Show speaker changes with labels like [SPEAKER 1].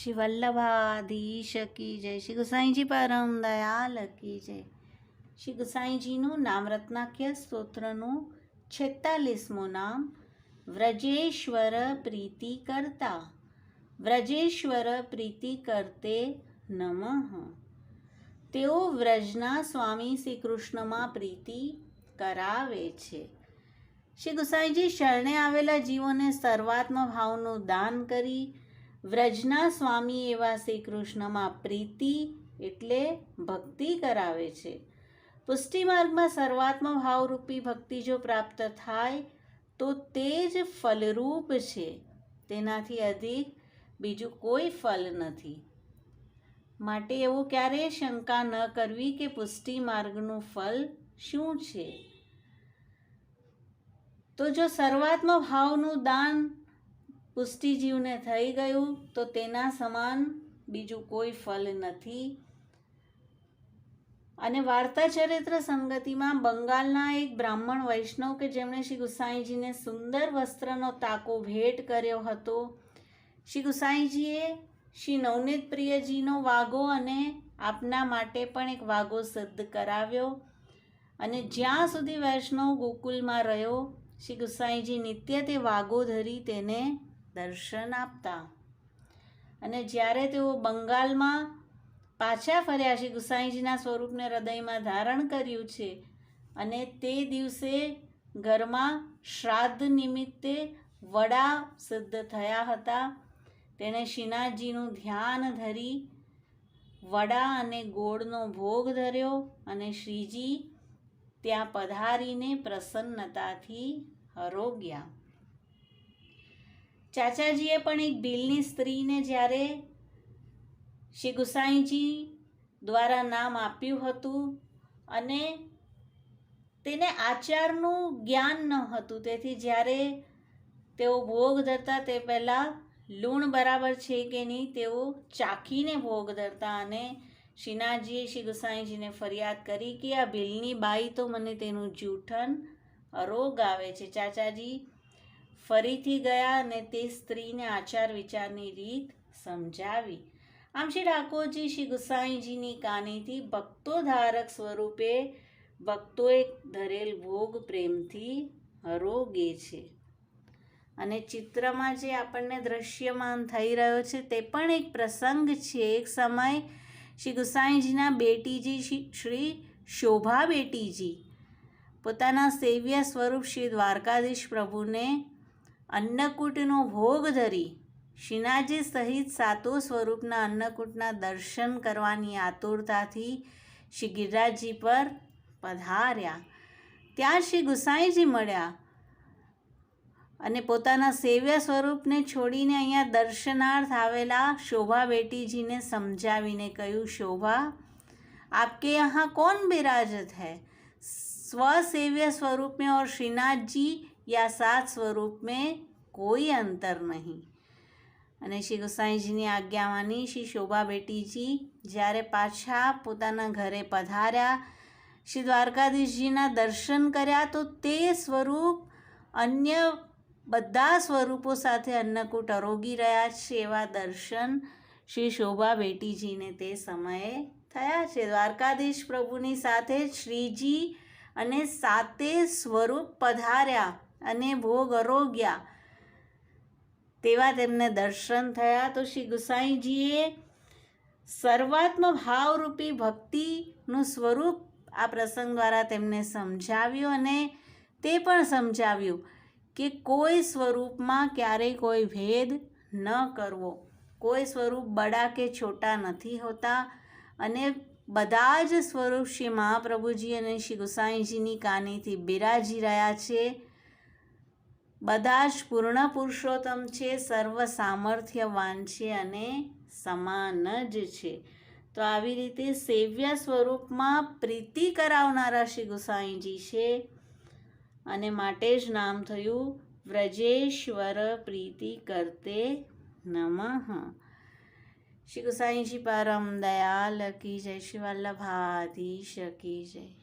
[SPEAKER 1] શ્રી વલ્લભાધીશ કી જય. શ્રી ગુસાઈજી પરમ દયાલ કી જય. શ્રી ગુસાઈજીનું નામ રત્નાખ્ય સ્તોત્રનું છેતાલીસમું નામ. વ્રજેશ્વર પ્રીતિ કરતા. વ્રજેશ્વર પ્રીતિ કરતે નમઃ. તેઓ વ્રજના સ્વામી શ્રી કૃષ્ણમાં પ્રીતિ કરાવે છે. શ્રી ગુસાઈજી શરણે આવેલા જીવોને સર્વાત્મ ભાવનું દાન કરી વ્રજના સ્વામી એવા શ્રી કૃષ્ણમાં પ્રીતિ એટલે ભક્તિ કરાવે છે. પુષ્ટિ માર્ગમાં સર્વાત્મ ભાવરૂપી ભક્તિ જો પ્રાપ્ત થાય, તો તે જ ફલરૂપ છે. તેનાથી અધિક બીજું કોઈ ફલ નથી. માટે એવું ક્યારેય શંકા ન કરવી કે પુષ્ટિ માર્ગનું ફલ શું છે. તો જો સર્વાત્મ ભાવનું દાન પુષ્ટિજીવને થઈ ગયું તો તેના સમાન બીજું કોઈ ફલ નથી. અને વાર્તા ચરિત્ર સંગતિમાં બંગાળના એક બ્રાહ્મણ વૈષ્ણવ કે જેમણે શ્રી ગુસાઈજીને સુંદર વસ્ત્રનો તાકો ભેટ કર્યો હતો. શ્રી ગુસાઈજીએ શ્રી નવનીત પ્રિયજીનો વાઘો અને આપના માટે પણ એક વાઘો સિદ્ધ કરાવ્યો. અને જ્યાં સુધી વૈષ્ણવ ગોકુલમાં રહ્યો, શ્રી ગુસાઈજી નિત્ય તે વાઘો ધરી તેને દર્શન આપતા. અને જ્યારે તેઓ બંગાળમાં પાછા ફર્યા શ્રી ગુસાઈજીના સ્વરૂપને હૃદયમાં ધારણ કર્યું છે અને તે દિવસે ઘરમાં શ્રાદ્ધ નિમિત્તે વડા સિદ્ધ થયા હતા. તેણે શ્રીનાથજીનું ધ્યાન ધરી વડા અને ગોળનો ભોગ ધર્યો અને શ્રીજી ત્યાં પધારીને પ્રસન્નતાથી હરોગ્યા. ચાચાજીએ પણ એક ભીલની સ્ત્રીને જ્યારે શ્રી ગુસાઈજી દ્વારા નામ આપ્યું હતું અને તેને આચારનું જ્ઞાન ન હતું, તેથી જ્યારે તેઓ ભોગ ધરતા તે પહેલાં લૂણ બરાબર છે કે નહીં તેઓ ચાખીને ભોગ ધરતા અને શ્રીનાથજીએ શ્રી ગુસાઈજીને ફરિયાદ કરી કે આ ભીલની બાઈ તો મને તેનું જૂઠન રોગ આવે છે. ચાચાજી ફરીથી ગયા અને તે સ્ત્રીને આચાર વિચારની રીત સમજાવી. આમ શ્રી ઠાકોરજી શ્રી ગુસાઈજીની કાનીથી ભક્તો ધારક સ્વરૂપે ભક્તોએ ધરેલ ભોગ પ્રેમથી હરોગે છે. અને ચિત્રમાં જે આપણને દ્રશ્યમાન થઈ રહ્યો છે તે પણ એક પ્રસંગ છે. એક સમય શ્રી ગુસાઈજીના બેટીજી શ્રી શોભા બેટીજી પોતાના સેવ્ય સ્વરૂપ શ્રી દ્વારકાધીશ પ્રભુને અન્નકૂટનો ભોગ ધરી શિનાજી સહિત સાતો સ્વરૂપના અન્નકૂટના દર્શન કરવાની આતુરતાથી શ્રી ગિરિરાજજી પર પધાર્યા. ત્યાં શ્રી ગુસાઈજી મળ્યા અને પોતાના સેવ્ય સ્વરૂપને છોડીને અહીંયા દર્શનાર્થ આવેલા શોભા બેટીજીને સમજાવીને કહ્યું, શોભા, આપકે યહાં કોણ બિરાજત હૈ? સ્વસેવ્ય સ્વરૂપ ઓર શ્રીનાથજી या સાત સ્વરૂપ મેં કોઈ અંતર નહીં અને શ્રી ગોસાઈજીની આજ્ઞા માની શ્રી શોભા બેટીજી જ્યારે પાછા પોતાના ઘરે પધાર્યા શ્રી દ્વારકાધીશજીના દર્શન કર્યા તો તે સ્વરૂપ અન્ય બધા સ્વરૂપો સાથે અન્નકૂટ અરોગી રહ્યા છે એવા દર્શન શ્રી શોભા બેટીજીને તે સમયે થયા છે દ્વારકાધીશ પ્રભુની સાથે શ્રીજી અને સાતે સ્વરૂપ પધાર્યા અને ભોગ અરોગ્યા તેવા તેમને દર્શન થયા તો શ્રી ગુસાઈજીએ સર્વાત્મ ભાવરૂપી ભક્તિનું સ્વરૂપ આ પ્રસંગ દ્વારા તેમને સમજાવ્યું અને તે પણ સમજાવ્યું કે કોઈ સ્વરૂપમાં ક્યારેય કોઈ ભેદ ન કરવો. કોઈ સ્વરૂપ બડા કે છોટા નથી હોતા અને બધા જ સ્વરૂપ શ્રી મહાપ્રભુજી અને શ્રી ગુસાઈજીની કાનીથી બિરાજી રહ્યા છે. બધા જ પૂર્ણ પુરુષોત્તમ છે, સર્વ સામર્થ્યવાન છે અને સમાન જ છે. તો આવી રીતે સેવ્ય સ્વરૂપમાં પ્રીતિ કરાવનારા શ્રી ગુસાઈજી છે અને માટે જ નામ થયું વ્રજેશ્વર પ્રીતિ કરતે નમઃ. શ્રી ગુસાઈજી પરમ દયાલ કી જય શ્રી વલ્લભાધીશ કી જય.